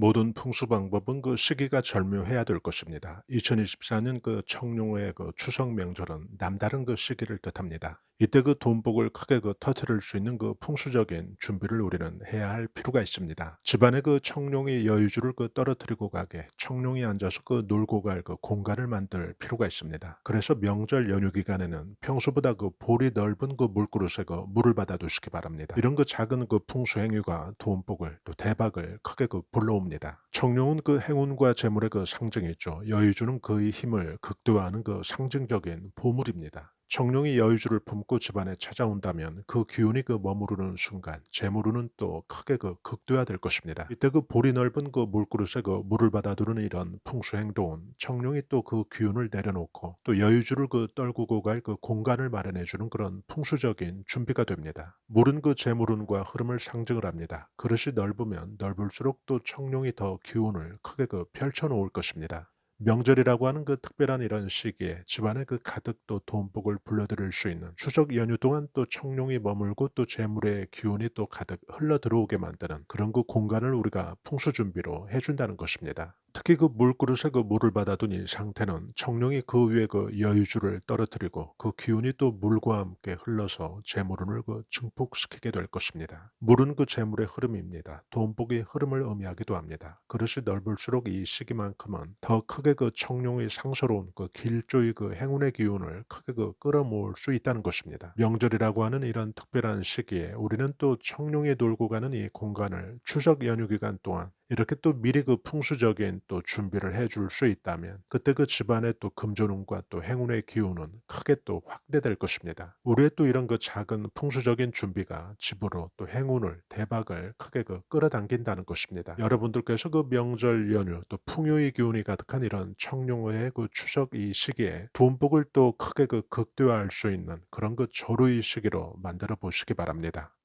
모든 풍수 방법은 그 시기가 절묘해야 될 것입니다. 2024년 그 청룡의 그 추석 명절은 남다른 그 시기를 뜻합니다. 이때 그 돈복을 크게 그 터트릴 수 있는 그 풍수적인 준비를 우리는 해야 할 필요가 있습니다. 집안에 그 청룡이 여유주를 그 떨어뜨리고 가게 청룡이 앉아서 그 놀고 갈 그 공간을 만들 필요가 있습니다. 그래서 명절 연휴 기간에는 평소보다 그 볼이 넓은 그 물그릇에 그 물을 받아 두시기 바랍니다. 이런 그 작은 그 풍수 행위가 돈복을 또 대박을 크게 그 불러옵니다. 청룡은 그 행운과 재물의 그 상징이죠. 여유주는 그의 힘을 극대화하는 그 상징적인 보물입니다. 청룡이 여유주를 품고 집안에 찾아온다면 그 기운이 그 머무르는 순간 재물운은 또 크게 그 극대화될 것입니다. 이때 그 볼이 넓은 그 물그릇에 그 물을 받아두는 이런 풍수 행동은 청룡이 또 그 기운을 내려놓고 또 여유주를 그 떨구고 갈 그 공간을 마련해주는 그런 풍수적인 준비가 됩니다. 물은 그 재물운과 흐름을 상징을 합니다. 그릇이 넓으면 넓을수록 또 청룡이 더 기운을 크게 그 펼쳐놓을 것입니다. 명절이라고 하는 그 특별한 이런 시기에 집안에 그 가득 또 돈복을 불러들일 수 있는 추석 연휴 동안 또 청룡이 머물고 또 재물의 기운이 또 가득 흘러 들어오게 만드는 그런 그 공간을 우리가 풍수 준비로 해준다는 것입니다. 특히 그 물그릇에 그 물을 받아둔 이 상태는 청룡이 그 위에 그 여유주를 떨어뜨리고 그 기운이 또 물과 함께 흘러서 재물운을 그 증폭시키게 될 것입니다. 물은 그 재물의 흐름입니다. 돈복의 흐름을 의미하기도 합니다. 그릇이 넓을수록 이 시기만큼은 더 크게 그 청룡의 상서로운 그 길조의 그 행운의 기운을 크게 그 끌어모을 수 있다는 것입니다. 명절이라고 하는 이런 특별한 시기에 우리는 또 청룡이 돌고 가는 이 공간을 추석 연휴 기간 동안 이렇게 또 미리 그 풍수적인 또 준비를 해줄 수 있다면 그때 그 집안의 또 금전운과 또 행운의 기운은 크게 또 확대될 것입니다. 우리의 또 이런 그 작은 풍수적인 준비가 집으로 또 행운을 대박을 크게 그 끌어당긴다는 것입니다. 여러분들께서 그 명절 연휴 또 풍요의 기운이 가득한 이런 청룡의 그 추석 이 시기에 돈복을 또 크게 그 극대화할 수 있는 그런 그 절호의 시기로 만들어 보시기 바랍니다.